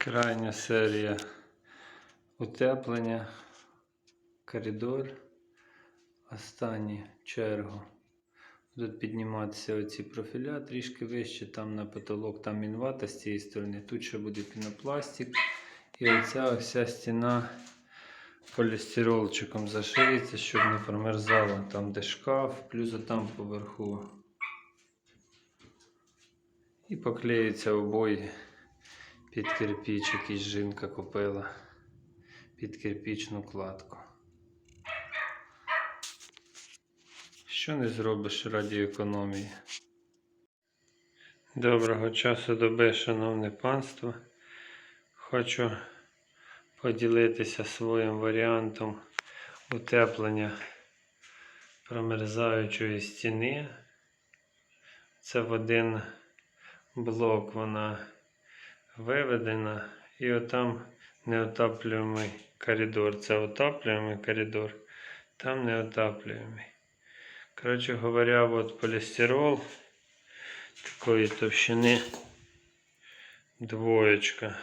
Крайня серія утеплення, коридор. Останню чергу. Тут підніматися оці профіля трішки вище, там на потолок, там мінвата з цієї сторони, тут ще буде пінопластик. І оця вся стіна полістиролчиком зашиється, щоб не промерзало. Там де шкаф, плюс там поверху. І поклеються обої під кирпіч, якийсь жінка купила під кирпічну кладку. Що не зробиш раді економії? Доброго часу доби, шановне панство. Хочу поділитися своїм варіантом утеплення промерзаючої стіни. Це в один блок вона виведена. І отам неотаплюємий коридор. Це отаплюємий коридор, там неотаплюємий. Коротше говоря, от полістирол такої товщини двоєчка.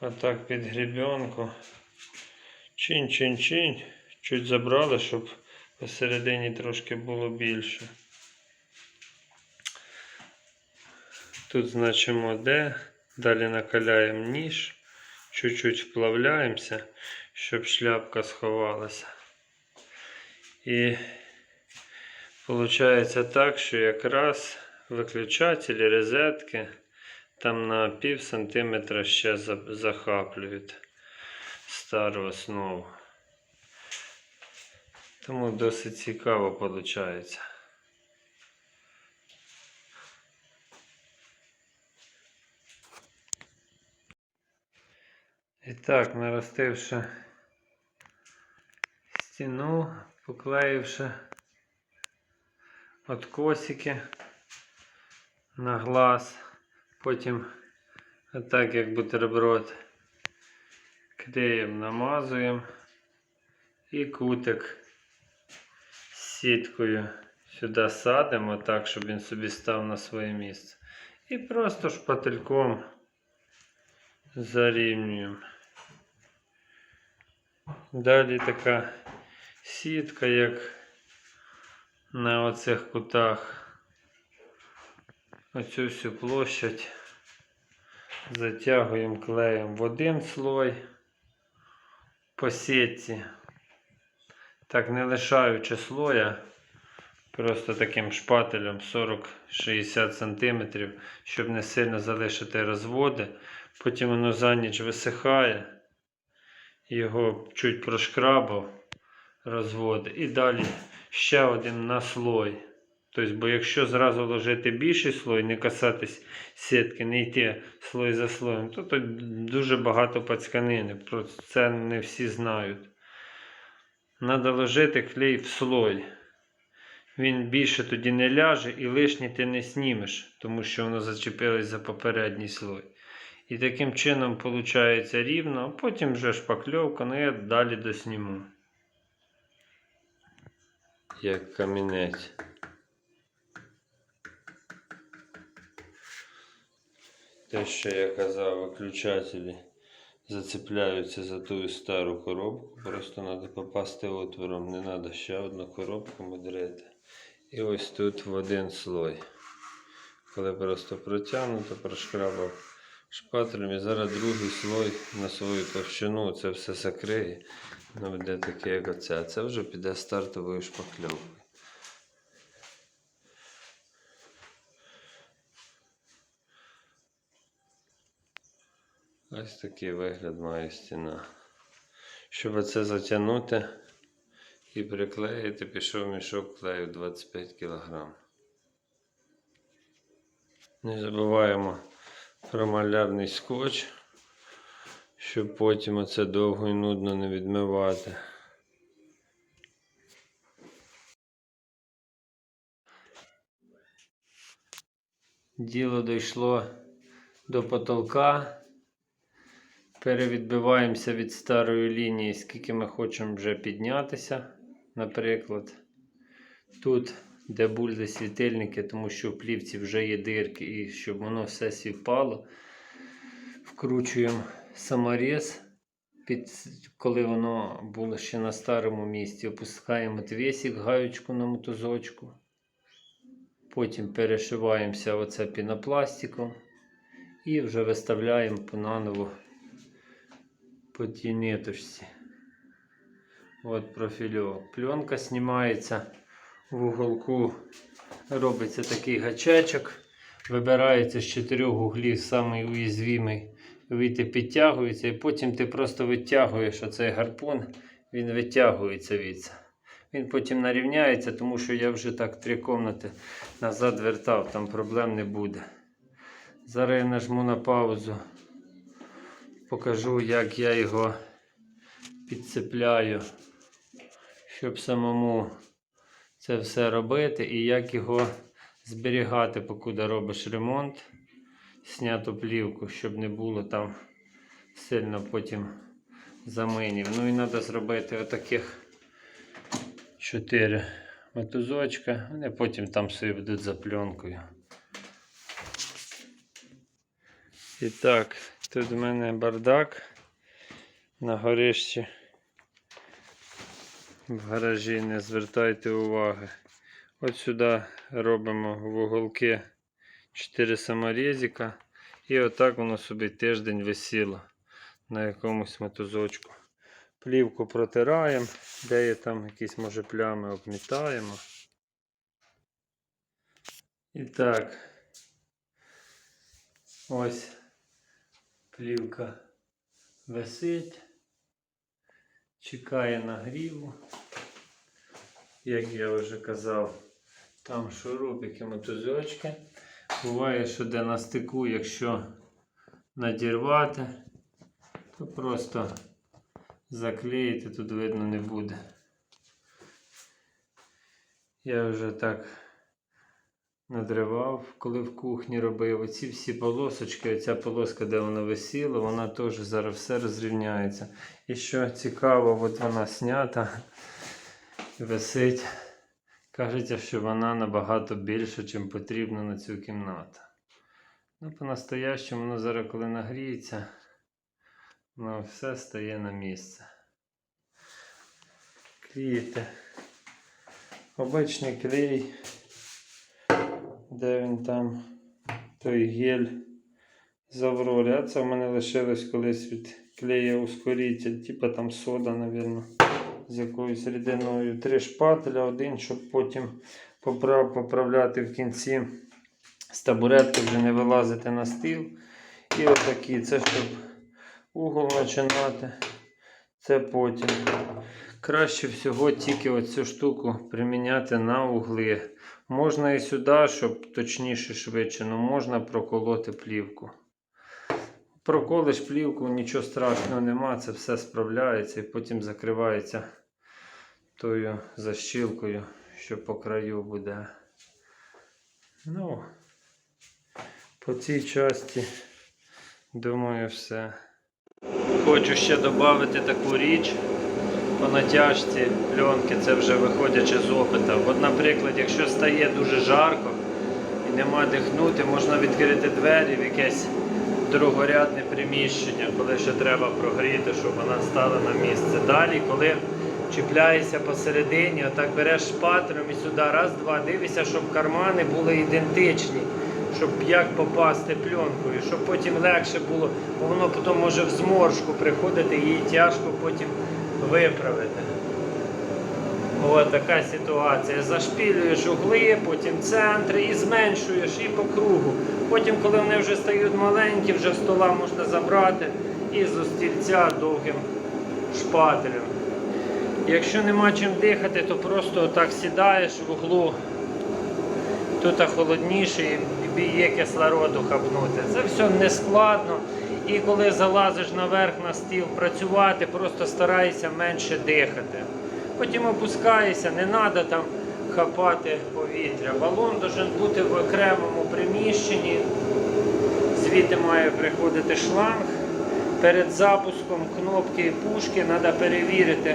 Отак під гребенку. Чин-чин-чин. Чуть забрали, щоб посередині трошки було більше. Тут значимо де. Далі накаляємо ніж. Чуть-чуть вплавляємося, щоб шляпка сховалася. І виходить так, що якраз виключателі, розетки там на пів сантиметра ще захаплюють стару основу. Тому досить цікаво виходить. І так, наростивши стіну, поклеївши откосики на глаз, потім отак як бутерброд клеєм намазуємо і кутик сіткою сюди садимо так, щоб він собі став на своє місце. І просто шпательком зарівнюємо. Далі така сітка, як на оцих кутах. Оцю всю площадь затягуємо клеєм в один слой по сітці. Так не лишаючи слоя, просто таким шпателем 40-60 см, щоб не сильно залишити розводи. Потім воно за ніч висихає, його чуть прошкрабав розводи. І далі ще один на слой. Тобто, бо якщо зразу вложити більший слой, не касатись сітки, не йти слой за слоєм, то тут дуже багато пацьканини. Про це не всі знають. Треба ложити клей в слой. Він більше тоді не ляже і лишнє ти не знімеш, тому що воно зачепилось за попередній слой. І таким чином виходить рівно, а потім вже шпакльовка, ну я далі досніму. Як камінець. Те, що я казав, виключателі зацепляються за ту стару коробку. Просто треба попасти отвором, не треба ще одну коробку мудрити. І ось тут в один слой. Коли просто протягнуто, прошкрабав шпателем і зараз другий слой на свою товщину це все закриє. Буде таке, як оце. А це вже піде стартовою шпакльовкою. Ось такий вигляд має стіна. Щоб оце затягнути і приклеїти, пішов мішок клею 25 кг. Не забуваємо про малярний скотч, щоб потім оце довго і нудно не відмивати. Діло дійшло до потолка. Перевідбиваємося від старої лінії, скільки ми хочемо вже піднятися. Наприклад, тут, де бульди світильники, тому що в плівці вже є дирки, і щоб воно все сівпало, Вкручуємо саморіз, під, коли воно було ще на старому місці. Опускаємо твісик, гаючку на мотузочку. Потім перешиваємося оце пінопластиком і вже виставляємо наново по тій ниточці. От профільовок. Пленка знімається в уголку, робиться такий гачечок. Вибирається з чотирьох углів самий уязвимий. Вийти підтягується, і потім ти просто витягуєш оцей гарпун, він витягується від. Він потім нарівняється, тому що я вже так три комнати назад вертав, там проблем не буде. Зараз я нажму на паузу, покажу, як я його підцепляю, щоб самому це все робити і як його зберігати, поки робиш ремонт, сняту плівку, щоб не було там сильно потім заминів. Ну і треба зробити отаких 4 мотузочка, вони потім там собі будуть за пленкою. І так, тут в мене бардак на горищі. В гаражі не звертайте уваги. От сюди робимо в уголки 4 саморізика. І отак воно собі тиждень висіло на якомусь мотузочку. Плівку протираємо, де є там якісь може плями обмітаємо. І так. Ось плівка висить, чекає нагріву. Як я вже казав, там шурупики, мотузочки. Буває, що де на стику, якщо надірвати, то просто заклеїти тут видно не буде. Я вже так надривав, коли в кухні робив. Оці всі полосочки, оця полоска, де вона висіла, вона теж зараз все розрівняється. І що цікаво, от вона снята, висить. Кажеться, що вона набагато більша, чим потрібно на цю кімнату. Ну, по-настоящему, воно зараз, коли нагріється, воно все стає на місце. Клеїти. Обичний клей, де він там, той гель з. А це в мене лишилось колись від клея ускоритель, типа там сода, мабуть з якоюсь рідиною. Три шпателя, один, щоб потім поправ, поправляти в кінці з табуретки вже не вилазити на стіл. І отакі. Це щоб угол починати. Це потім. Краще всього тільки оцю штуку приміняти на угли. Можна і сюди, щоб точніше швидше, але можна проколоти плівку. Проколиш плівку, нічого страшного нема, це все справляється і потім закривається тою защілкою, що по краю буде. Ну, по цій часті, думаю, все. Хочу ще додати таку річ по натяжці пленки, це вже виходячи з опиту. От, наприклад, якщо стає дуже жарко і нема дихнути, можна відкрити двері в якесь другорядне приміщення, коли ще треба прогріти, щоб вона стала на місце. Далі, коли чіпляєшся посередині, отак береш шпатером і сюди раз, два, дивишся, щоб кармани були ідентичні, щоб як попасти пленкою, щоб потім легше було, бо воно потім може в зморшку приходити, її тяжко потім виправити. Ось така ситуація. Зашпілюєш угли, потім центри і зменшуєш і по кругу. Потім, коли вони вже стають маленькі, вже стола можна забрати і зо стільця довгим шпателем. Якщо нема чим дихати, то просто так сідаєш в углу. Тут холодніше і є кислороду хапнути. Це все не складно. І коли залазиш наверх на стіл працювати, просто старайся менше дихати. Потім опускаєшся, не треба там хапати повітря. Балон має бути в окремому приміщенні. Звідти має приходити шланг. Перед запуском кнопки і пушки треба перевірити,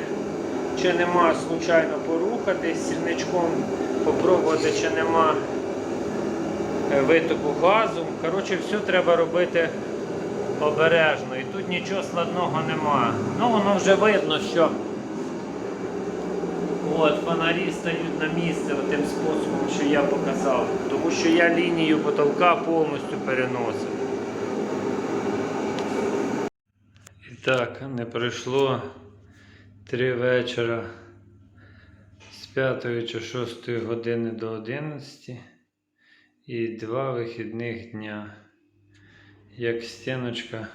чи нема случайно порухатись сірничком, попробувати, чи нема е, витоку газу. Коротше, все треба робити обережно. І тут нічого складного нема. Ну воно вже видно, що от, фонарі стають на місце тим способом, що я показав. Тому що я лінію потолка повністю переносив. І так, не пройшло три вечора з 5 чи 6 години до 11 і два вихідних дня. Як стіночка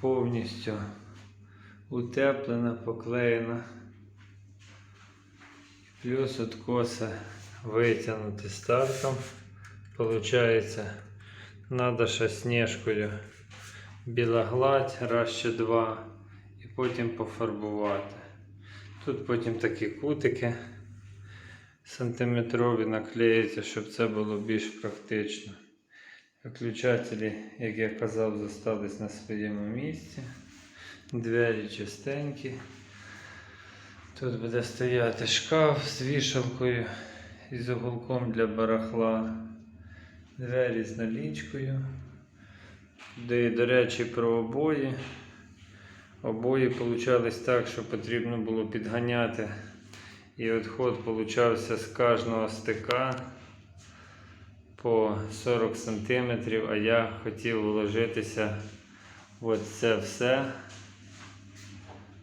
повністю утеплена, поклеєна. Плюс откоси витягнути стартом. Получається, надо ще сніжкою біла гладь, раз чи два, і потім пофарбувати. Тут потім такі кутики сантиметрові наклеюються, щоб це було більш практично. Виключателі, як я казав, зостались на своєму місці. Двері чистенькі. Тут буде стояти шкаф з вішалкою і з уголком для барахла. Двері з налічкою. Де, до речі, про обої. Обої получались так, що потрібно було підганяти. І відход получався з кожного стика по 40 см, а я хотів вложитися в це все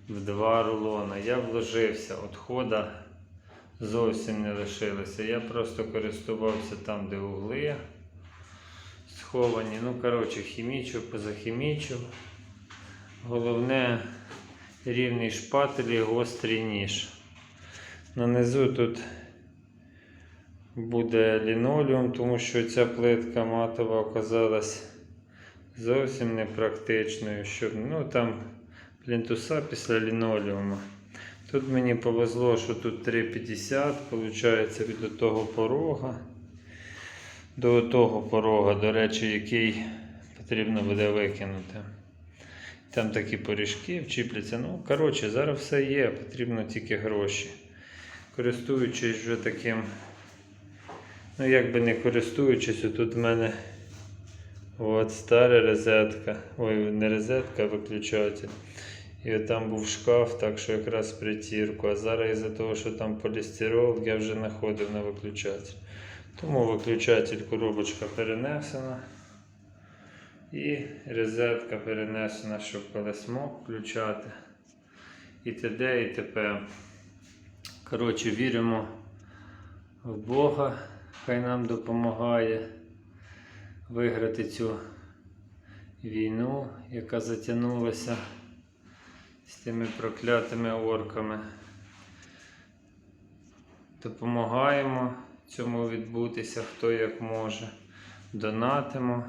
в два рулона. Я вложився, відхода зовсім не лишилося. Я просто користувався там, де угли сховані. Ну, коротше, хімічу, позахімічу. Головне рівний шпатель гострий ніж. Нанизу тут буде лінолеум, тому що ця плитка матова оказалась зовсім непрактичною. Щоб, ну, там плінтуса після лінолеуму. Тут мені повезло, що тут 3,50, виходить, від того порога до того порога, до речі, який потрібно буде викинути. Там такі поріжки вчіпляться. Ну, коротше, зараз все є, потрібно тільки гроші. Користуючись вже таким, ну як би не користуючись, тут в мене от стара розетка, ой, не розетка, а виключатель. І там був шкаф, так що якраз притірку. А зараз із-за того, що там полістирол, я вже знаходив на виключатель. Тому виключатель коробочка перенесена. І розетка перенесена, щоб коли смог включати. І т.д. і т.п. Коротше, віримо в Бога, хай нам допомагає виграти цю війну, яка затягнулася з тими проклятими орками. Допомагаємо цьому відбутися, хто як може. Донатимо.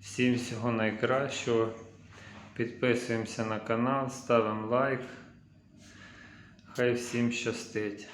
Всім всього найкращого. Підписуємося на канал, ставимо лайк. Хай всім щастить.